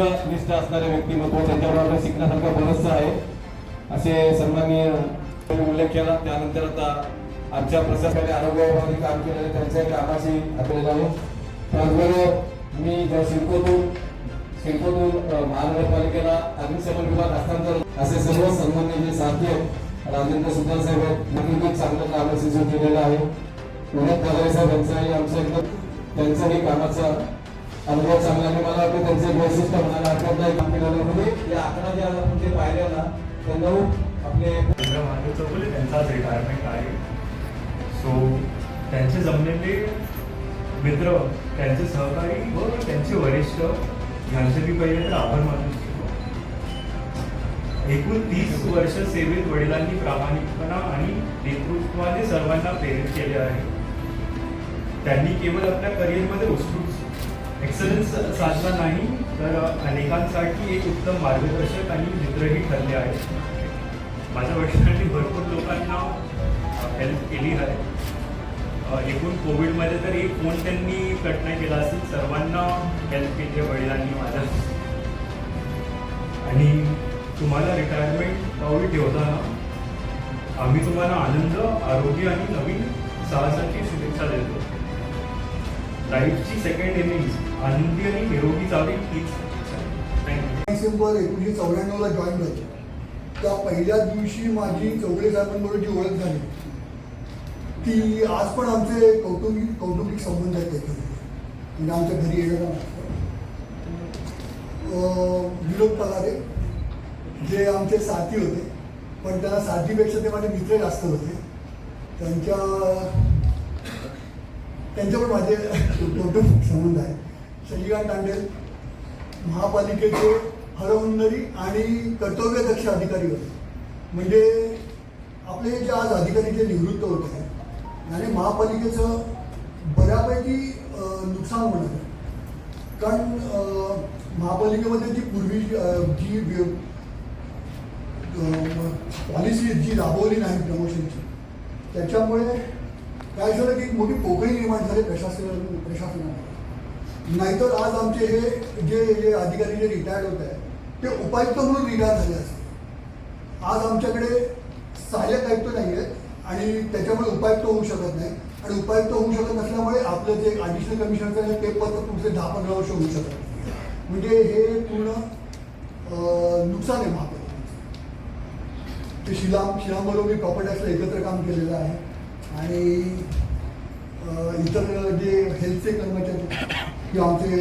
निष्ठ असणारे व्यक्तिमत्व त्यांच्यावर आपल्या शिकण्यासारखं बरंचसं आहे. असे सन्माननीय उल्लेख केला. त्यानंतर आता आमच्या प्रशासनाने आरोग्य विभागाने काम केलेले त्यांच्या कामाची आपल्याला आहे. त्याचबरोबर मी ज्या शिरकोतून शिरकोतून महानगरपालिकेला अग्निशमन विभाग हस्तांतर असे सर्व सन्मान्य जे साथी आहेत राजेंद्र सुद्धा साहेब आहेत नक्की चांगलं काम सुरू केलेलं आहे. उन्नत पगारे साहेब यांचाही एकदम त्यांचाही कामाचा अनुभव चांगला आणि मला वाटतं त्यांचं एक वैशिष्ट्य म्हणायला आठवत नाही काम केलेलं म्हणजे या. अकरा जे आपण जे पाहिले ना ते नऊ आपले चौगुले त्यांचाच रिटायरमेंट आहे. सो त्यांचे जमलेले मित्र त्यांचे सहकारी व त्यांचे वरिष्ठ यांचे मी पहिले तर आभार मानू इच्छितो. एकूण तीस वर्ष सेवेत वडिलांनी प्रामाणिकपणा आणि नेतृत्वाने सर्वांना प्रेरित केले आहे. त्यांनी केवळ आपल्या करिअरमध्ये उत्सुक एक्सलन्स साधला नाही तर अनेकांसाठी एक उत्तम मार्गदर्शक आणि मित्रही ठरले आहेत माझ्या वडिलांनी भरपूर लोकांना हेल्प केली आहे. एकूण कोविडमध्ये तर एक फोन त्यांनी कट नाही केला असेल सर्वांना हेल्प केली आहे वडिलांनी माझ्या. आणि तुम्हाला रिटायरमेंट पाऊल ठेवताना आम्ही तुम्हाला आनंद आरोग्य आणि नवीन साहसाची शुभेच्छा देतो. लाईफची सेकंड इनिंग्स आनंदी आणि निरोगी जावी हीच डिसेंबर एकोणीसशे चौऱ्याण्णवला जॉईन झाले. त्या पहिल्या दिवशी माझी चौगले साहेबांबरोबर जी ओळख झाली. ती आज पण आमचे कौटुंबिक कौटुंबिक संबंध आहेत त्याच्यामध्ये. म्हणजे आमच्या घरी येणारा विनोद पगारे जे आमचे साथी होते पण त्यांना साथीपेक्षा ते माझे मित्र जास्त होते. त्यांच्या त्यांच्यावर माझे मोठं संबंध आहे शशिकांत तांडेल महापालिकेचे हरवंदरी आणि कर्तव्यदक्ष अधिकारी होते. म्हणजे आपले जे आज अधिकारी जे निवृत्त होत आहे आणि महापालिकेचं बऱ्यापैकी नुकसान होणार आहे. कारण महापालिकेमध्ये जी पूर्वी जी पॉलिसी जी राबवली नाही प्रमोशनची त्याच्यामुळे काय झालं की मोठी पोकळी निर्माण झाली प्रशासन प्रशासनाने. नाहीतर आज आमचे हे जे जे अधिकारी जे रिटायर्ड होत आहे ते उपायुक्त म्हणून रिटायर झाले असते. आज आमच्याकडे सहाय्यक आयुक्त नाही आहेत आणि त्याच्यामुळे उपायुक्त होऊ शकत नाही. आणि उपायुक्त होऊ शकत नसल्यामुळे आपलं जे ॲडिशनल कमिशनरचं आहे ते पद तुमचे दहा पंधरा वर्ष होऊ शकत नाही. म्हणजे हे पूर्ण नुकसान आहे महापालिकेचं. ते शिलाम शिलामबरोबर मी प्रॉपर्टी टॅक्सला एकत्र काम केलेलं आहे. आणि इतर जे हेल्थचे कर्मचारी किंवा आमचे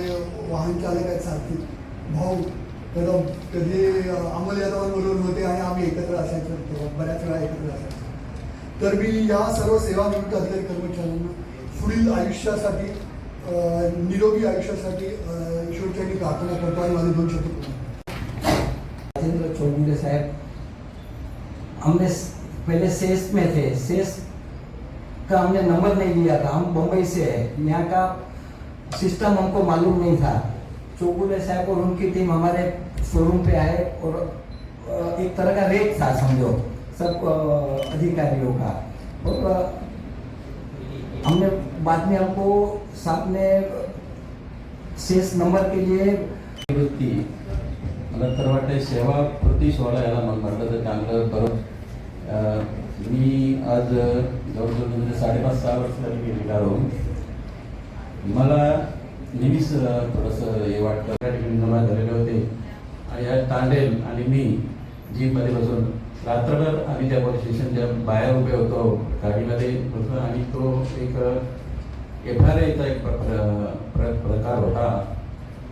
वाहन चालक आहेत सारखी भाऊ कदम कधी अमोल बोलून होते आणि आम्ही एकत्र असायचो तेव्हा बऱ्याच वेळा एकत्र असायचो. तर मी या सर्व सेवानिवृत्त अधिकारी कर्मचाऱ्यांना पुढील आयुष्यासाठी निरोगी आयुष्यासाठी अं, प्रार्थना करतो आणि माझे दोन शब्द राजेंद्र चौगुले साहब हमने पहले सेस में थे. सेस का हमने नंबर नहीं लिया था? हम बम्बई से है। यहाँ का सिस्टम हमको मालूम नहीं था। चौगुले साहब और उनकी टीम हमारे शोरूम पे आए और एक तरह का रेट था समझो सब अधिकारियों का। और हमने बाद में हमको साथ ने शेष नंबर के लिए वृत्ती मला तर वाटते सेवा प्रति सोहळा याला मला म्हटलं तर चांगलं बरं मी आज जवळजवळ म्हणजे साडेपाच सहा वर्ष झाली मी रिटायर होऊन. मला नेहमीच थोडंसं हे वाटतं त्या ठिकाणी जमा झालेले होते. आणि या तांडेल आणि मी जीपमध्ये बसून रात्रभर आम्ही त्या पोलीस स्टेशनच्या बाहेर उभे होतो. गाडीमध्ये बसून आणि तो एक एफ आर आयचा एक प्र- प्र- प्रकार होता.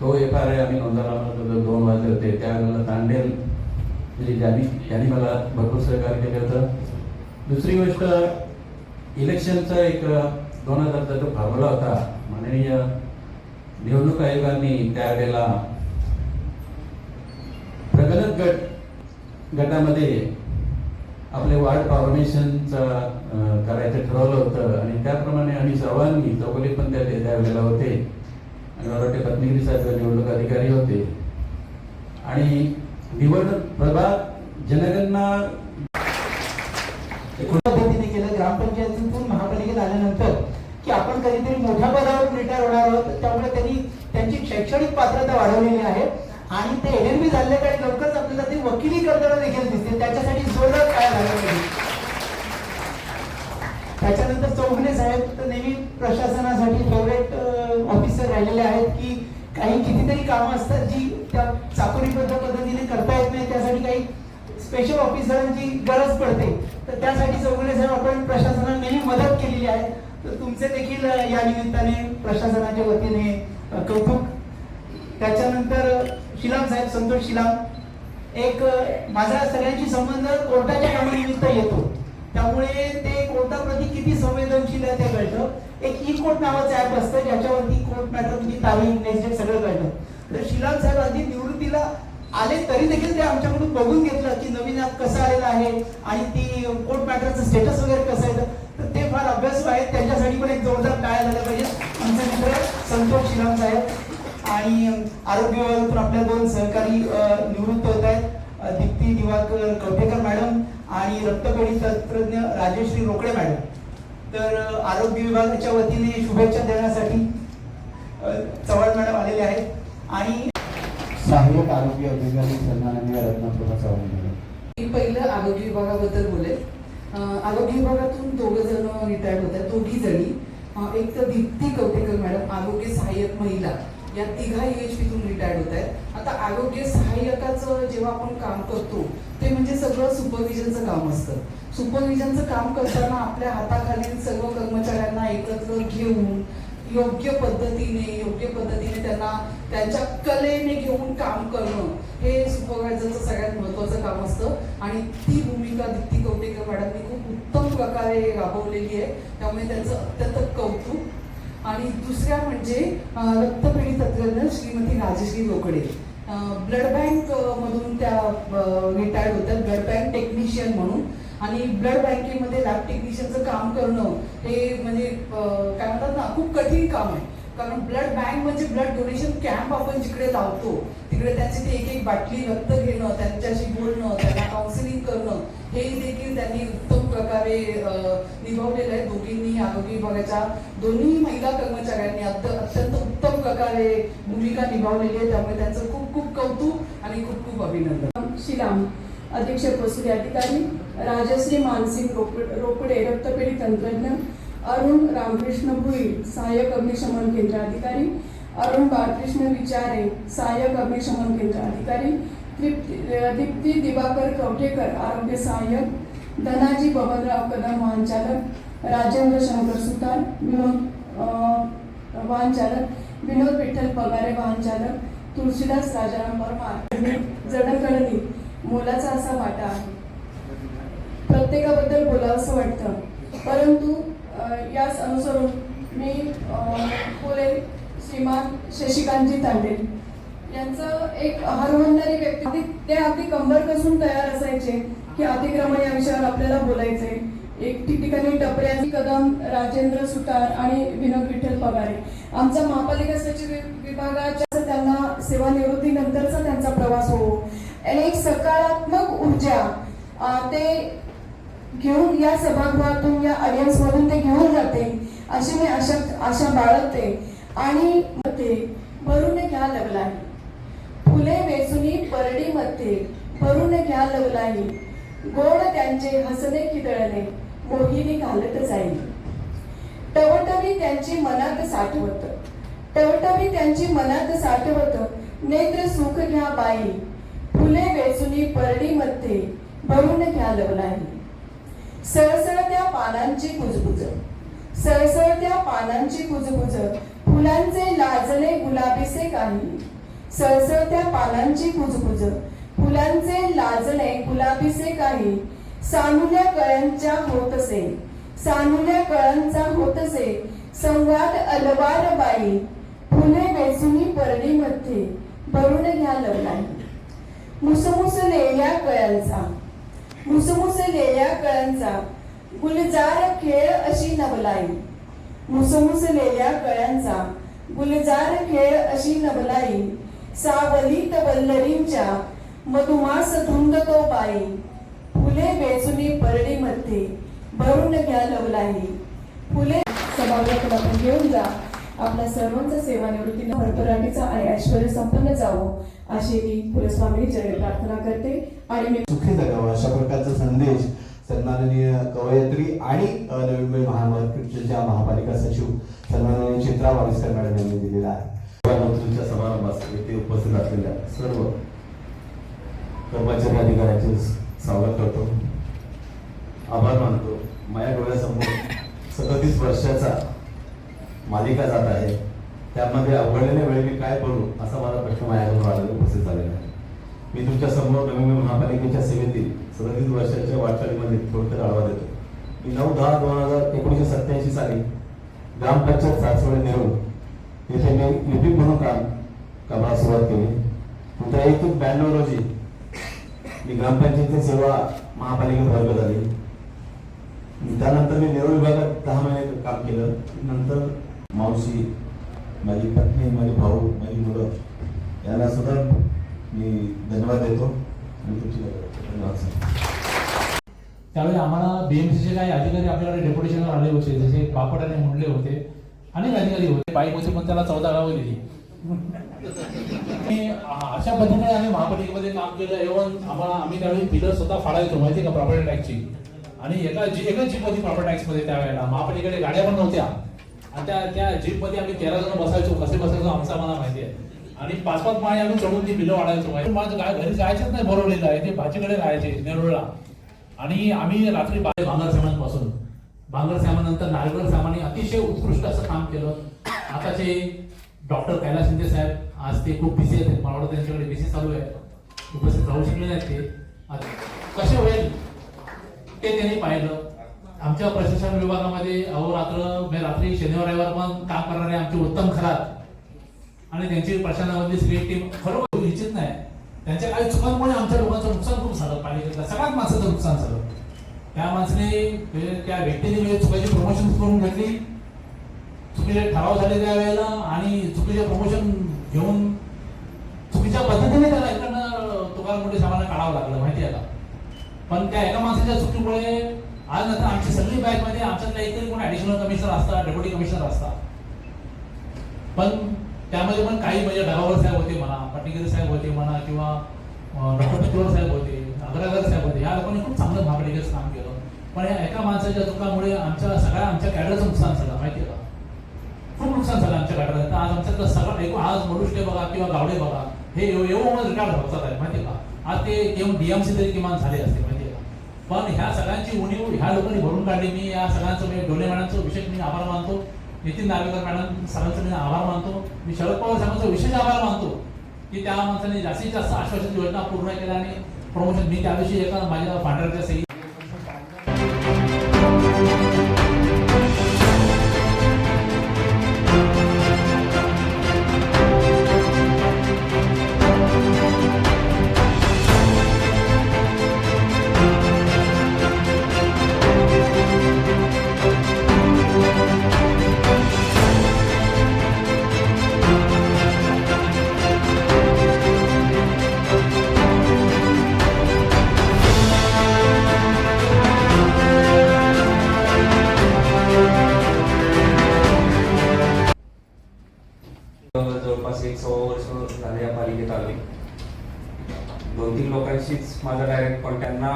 तो एफ आर आय आम्ही नोंदवला दोन वाजले होते. त्यावेळेला तांडेल म्हणजे ज्यांनी त्यांनी मला भरपूर सहकार्य केलं होतं. दुसरी गोष्ट इलेक्शनचा एक दोन हजारचा जो फॉर्म्युला होता माननीय निवडणूक आयोगाने त्यावेळेला प्रगत गट गटामध्ये आपले वार्ड फॉर्मेशनचं करायचं ठरवलं होतं आणि त्याप्रमाणे आम्ही सर्वांनी चौकले पण त्या त्यावेळेला होते. आणि वरवटे पत्नीगिरी साहेब निवडणूक अधिकारी होते. आणि निवडणूक प्रभाग जनगणना ग्रामपंचायतीतून महापालिकेत आल्यानंतर की आपण कधीतरी मोठ्या पदावर रिटायर होणार आहोत त्यामुळे त्यांनी त्यांची शैक्षणिक पात्रता वाढवलेली आहे. आणि ते एल एल बी झाले काय लवकरच आपल्याला ते वकिली करताना देखील दिसते त्याच्यासाठी जोरदार काय झालं त्याच्यानंतर चौघने साहेब तर नेहमी प्रशासनासाठी फेवरेट ऑफिसर राहिलेले आहेत की काही कितीतरी कामं असतात जी त्या चाकोरीबद्ध पद्धतीने करता येत नाही. त्यासाठी काही स्पेशल ऑफिसरांची गरज पडते. तर त्यासाठी चौगुले साहेब आपण प्रशासनाने नेहमी मदत केलेली आहे. तर तुमचे देखील या निमित्ताने प्रशासनाच्या वतीने कौतुक. त्याच्यानंतर शिलाम साहेब संतोष शिलाम. एक माझा सगळ्यांशी संबंध कोर्टाच्या कामानिमित्त येतो. त्यामुळे ते कोर्टाप्रती किती संवेदनशील आहे ते कळतं. एक ई कोर्ट नावाचं ऍप असतं ज्याच्यावरती कोर्ट मॅटर तुमची तारीख नेक्स्ट सगळं कळतं. तर शिलाम साहेब आधी निवृत्तीला आले तरी देखील ते आमच्याकडून बघून घेतलं की नवीन ऍप कसं आलेलं आहे आणि ती कोर्ट मॅटरचं स्टेटस वगैरे कसं आहे. तर ते फार अभ्यासू आहेत. त्यांच्यासाठी पण एक जोरदार टाळ्या झाल्या पाहिजे आमचे मित्र संतोष श्रीराम साहेब आणि आरोग्य विभागातून आपल्या दोन सहकारी निवृत्त होत आहेत. दीप्ती दिवाकर कवठेकर मॅडम आणि रक्तपेढी तंत्रज्ञ राजेश्री रोकडे मॅडम. तर आरोग्य विभागाच्या वतीने शुभेच्छा देण्यासाठी चव्हाण मॅडम आलेले आहेत. आणि सहाय्यक आरोग्य अधिकारी सन्माननीय रत्नापूर्ण चव्हाण मी पहिलं आरोग्य विभागाबद्दल बोलेल. आरोग्य विभागातून दोघं जण रिटायर्ड होत्या दोघी जणी. एक तर दीप्ती कवटेकर मॅडम आरोग्य सहाय्यक महिला. या तिघा एच तून रिटायर्ड होत आहेत आता आरोग्य सहाय्यकाचं जेव्हा आपण काम करतो ते म्हणजे सगळं सुपरविजनचं काम असतं. सुपरविजनचं काम करताना आपल्या हाताखालील सर्व कर्मचाऱ्यांना एकत्र घेऊन योग्य पद्धतीने योग्य पद्धतीने त्यांना त्यांच्या कलेने घेऊन काम करणं हे सुपरवायझरचं सगळ्यात महत्वाचं काम असतं. आणि ती भूमिका दीप्ती कवटेकर मॅडमनी खूप उत्तम प्रकारे राबवलेली आहे. त्यामुळे त्यांचं अत्यंत कौतुक. आणि दुसऱ्या म्हणजे रक्तपेढी तंत्रज्ञ श्रीमती राजश्री रोकडे ब्लड बँक मधून त्या रिटायर्ड होत्या. ब्लड बँक टेक्निशियन म्हणून. आणि ब्लड बँकेमध्ये लॅब टेक्निशियनचं काम करणं हे म्हणजे काय म्हणतात ना खूप कठीण काम आहे. कारण ब्लड बँक म्हणजे ब्लड डोनेशन कॅम्प आपण जिकडे लावतो तिकडे त्यांची ते एक एक बाटली रक्त घेणं त्यांच्याशी बोलणं त्यांना काउन्सिलिंग करणं हे देखील त्यांनी उत्तम प्रकारे निभावलेलं आहे. दोघींनी आरोग्य विभागाच्या दोन्ही महिला कर्मचाऱ्यांनी अत्यंत उत्तम प्रकारे भूमिका निभावलेली आहे. त्यामुळे त्यांचं खूप खूप कौतुक आणि खूप खूप अभिनंदन. शिलाम अधीक्षक वसुली अधिकारी राजश्री मानसिंग रोकडे रोपडे रक्तपेढी तंत्रज्ञ अरुण रामकृष्ण भुई सहाय्यक अग्निशमन केंद्र अधिकारी अरुण बाळकृष्ण विचारे सहाय्यक अग्निशमन केंद्र अधिकारी तृप्ती दीप्ती दिवाकर कवठेकर आरोग्य सहाय्यक धनाजी बबनराव कदम वाहनचालक राजेंद्र शंकर सुतार विनोद वाहनचालक विनोद विठ्ठल पगारे वाहनचालक तुळशीदास राजाराम परमार जडणघडणीत मोलाचा असा वाटा आहे. प्रत्येकाबद्दल बोलावंसं वाटतं. परंतु अ, याच अनुसरून मी बोले श्रीमान शशिकांतजी तांडे. यांचं एक हरवणारी व्यक्ती ते अगदी कंबर कसून तयार असायचे की अतिक्रमण या विषयावर आपल्याला बोलायचे एक ठिकठिकाणी टपऱ्यांची कदम राजेंद्र सुतार आणि विनोद विठ्ठल पगारे. आमचा महापालिका सचिव विभागाच्या त्यांना सेवानिवृत्तीनंतरचा त्यांचा प्रवास होवो एक सकारात्मक ऊर्जा ते घेऊन या सभागृहातून या ऑडियन्स मधून ते घेऊन जाते अशी मी आशा आशा बाळगते. आणि ते भरून घ्या लागला फुले वेचुनी परडी मध्ये भरून घ्या लवलाही गोड त्यांचे हसणे किदळणे मोहिनी घालत जाईल टवटवी त्यांची मनात साठवत. टवटवी त्यांची मनात साठवत नेत्र सुख घ्या बाई. फुले वेचुनी परडीमध्ये भरून घ्या नाही. सळसळत्या पानांची कुजबुज. सळसळत्या पानांची कुजबुज. फुलांचे लाजले गुलाबीसे काही. सळसळत्या पानांची कुजबुज. फुलांचे लाजले गुलाबीसे काही. सानुल्या कळ्यांच्या होतसे. सानुल्या कळ्यांचा होतसे. संवाद अलवार बाई फुले वेचुनी परडीमध्ये भरून घ्या नाही. मुसमुसलेल्या कळ्यांचा मुसमुसलेल्या कळ्यांचा गुलजार खेळ अशी नवलाई मुसमुसलेल्या कळ्यांचा गुलजार खेळ अशी नवलाई सावलीत वल्लरींच्या मधुमास धुंद तो बाई. फुले वेचुनी परडीमध्ये भरून घ्या लवलाई फुले सभागृहात आपण घेऊन जा. आपल्या सर्वांचा सेवानिवृत्तीने भरभराटीचा आणि ऐश्वर संपन्न जावो अशी मी पुरस्वामी चरणी प्रार्थना करते. आणि मी सुखी जगावं अशा प्रकारचा संदेश सन्माननीय कवयत्री आणि नवी मुंबई महानगरच्या महापालिका सचिव सन्माननीय चित्रा वाविस्कर मॅडम यांनी दिलेला आहे. मंत्रीच्या समारंभास येथे उपस्थित असलेल्या सर्व कर्मचारी अधिकाऱ्यांचे स्वागत करतो. आभार मानतो. माझ्या डोळ्यासमोर सदतीस वर्षाचा मालिका जात आहे. त्यामध्ये अवघडलेल्या वेळी मी काय करू असा माझा प्रश्न माझ्यासमोर आलेला उपस्थित झालेला आहे. मी तुमच्यासमोर नवी मुंबई महापालिकेच्या सेवेतील सदतीस वर्षाच्या वाटचालीमध्ये थोडक्यात आढावा देतो. मी नऊ दहा दोन हजार एकोणीसशे सत्याऐंशी साली ग्रामपंचायत सासवडे नेहरू येथे मी लिपिक म्हणून काम कामाला सुरुवात केली. नंतर एक ब्याण्णव रोजी मी ग्रामपंचायतीची सेवा महापालिकेत वर्ग झाली. त्यानंतर मी नेरूळ विभागात दहा महिने काम केलं. नंतर मावशी माझी पत्नी माझे भाऊ माझी मुलं यांना सुद्धा मी धन्यवाद देतो आणि तुमची धन्यवाद सांगतो त्यावेळी आम्हाला बीएमसीचे काही अधिकारी आपल्याकडे डेप्युटेशनवर आले होते जसे बापटाने आणि मुंडले होते अनेक अधिकारी होते. बाईक होते पण त्याला चौदा गावं दिली. आणि अशा पद्धतीने आम्ही महापालिकेमध्ये काम केलं. एवढं आम्हाला आम्ही त्यावेळी बिलं स्वतः फाडायचो माहिती आहे का प्रॉपर्टी टॅक्सची आणि एका जी एका जीप होती प्रॉपर्टी टॅक्समध्ये त्यावेळेला. महापालिकेकडे गाड्या पण नव्हत्या. आणि त्या त्या जीपमध्ये आम्ही तेरा जण बसायचो. कसे बसायचो आमचा मला माहिती आहे. आणि पाच पाच माळे आम्ही चढून ती बिलं वाढायचो. माहिती माझं काय घरी जायचंच नाही बरोवलेलं आहे. ते भाजीकडे राहायचे नेरुळला. आणि आम्ही रात्री बाहेर बांगर साहेबांपासून बांगर साहेबांनंतर नारगड साहेबांनी अतिशय उत्कृष्ट असं काम केलं. आताचे डॉक्टर कैलास शिंदे साहेब आज ते खूप बिझी आहेत. मला वाटतं त्यांच्याकडे बिझी चालू आहे. उपस्थित राहू शकले नाहीत ते. कसे होईल? ते त्यांनी पाहिलं. आमच्या प्रशासन विभागामध्ये अहोरात्र म्हणजे रात्री शनिवार रविवार पण काम करणारे आमचे उत्तम खरात. आणि त्यांची प्रशासनामधली सगळी टीम खरोखर इच्छित नाही. त्यांच्या काही चुकांमुळे आमच्या लोकांचं नुकसान खूप झालं पालिकेतलं सगळ्याच माणसाचं नुकसान झालं. त्या माणसाने म्हणजे त्या व्यक्तीने म्हणजे चुकाची प्रमोशन करून घेतली. चुकीचे ठराव झाले त्या वेळेला आणि चुकीचे प्रमोशन घेऊन चुकीच्या पद्धतीने त्याला इकडनं तुकाराम मोठे सामान काढावं लागलं माहिती आहे का? पण त्या एका माणसाच्या चुकीमुळे आज नंतर आमची सगळी बॅच मध्ये आमच्यातला एकतरी कोण ऍडिशनल कमिशनर असतात डेप्युटी कमिशनर असतात पण त्यामध्ये पण काही म्हणजे डगावर साहेब होते म्हणा पट्टीगिरी साहेब होते म्हणा किंवा डॉक्टर टिकलोर साहेब होते अग्रागर साहेब होते या लोकांनी खूप चांगलं महापालिकेचं काम केलं. पण या एका माणसाच्या चुकामुळे आमच्या सगळ्या आमच्या कॅडरचं नुकसान झालं माहिती आहे का? खूप नुकसान झालं आमच्या कॅडरचं. तर आज आमच्यातलं सगळं एकूण आज मनुष्य बघा किंवा गावडे बघा हे एवढं रिटायर्ड होतात आहे माहिती आहे का? आज ते किंवा डीएमसी तरी किमान झाले असते माहिती पण ह्या सगळ्यांची उणीव ह्या लोकांनी भरून काढली. मी या सगळ्यांचं मी डोले मॅडमचं विशेष मी आभार मानतो. नितीन नार्वेकर मॅडम सरांचं मी आभार मानतो. मी शरद पवार साहेबांचा विशेष आभार मानतो की त्या माणसाने जास्तीत जास्त आश्वासन योजना पूर्ण केल्या आणि प्रमोशन मी त्या दिवशी एका माझ्या पांढऱ्याच्या सही माझा डायरेक्ट कॉन्टॅक्टना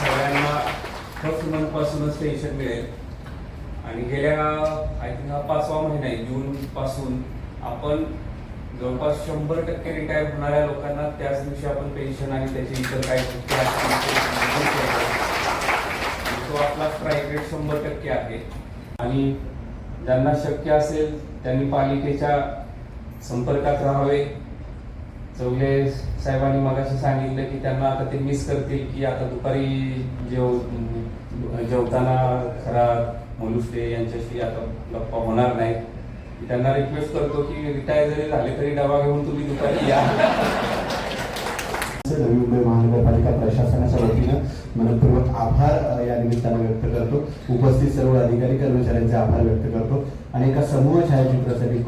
सगळ्यांना फर्स्ट मंथपासूनच पेन्शन मिळेल. आणि गेल्या आय थिंक हा पाचवा महिना आहे जूनपासून आपण जवळपास शंभर टक्के रिटायर होणाऱ्या लोकांना त्याच दिवशी आपण पेन्शन आणि त्याचे इतर काही तो आपला स्ट्राईक रेट शंभर टक्के आहे. आणि ज्यांना शक्य असेल त्यांनी पालिकेच्या संपर्कात राहावे. चौले साहेबांनी मगाशी सांगितलं की त्यांना आता ते मिस करतील की आता दुपारी जेव जेवताना खरा मनुष्य यांच्याशी आता गप्पा होणार नाही त्यांना रिक्वेस्ट करतो की रिटायर जरी झाले तरी डबा घेऊन तुम्ही दुपारी या. नवी मुंबई महानगरपालिका प्रशासनाच्या वतीनं मनपूर्वक आभार या निमित्तानं व्यक्त करतो. उपस्थित सर्व अधिकारी कर्मचाऱ्यांचे आभार व्यक्त करतो. आणि एका समूह छायाचित्रासाठी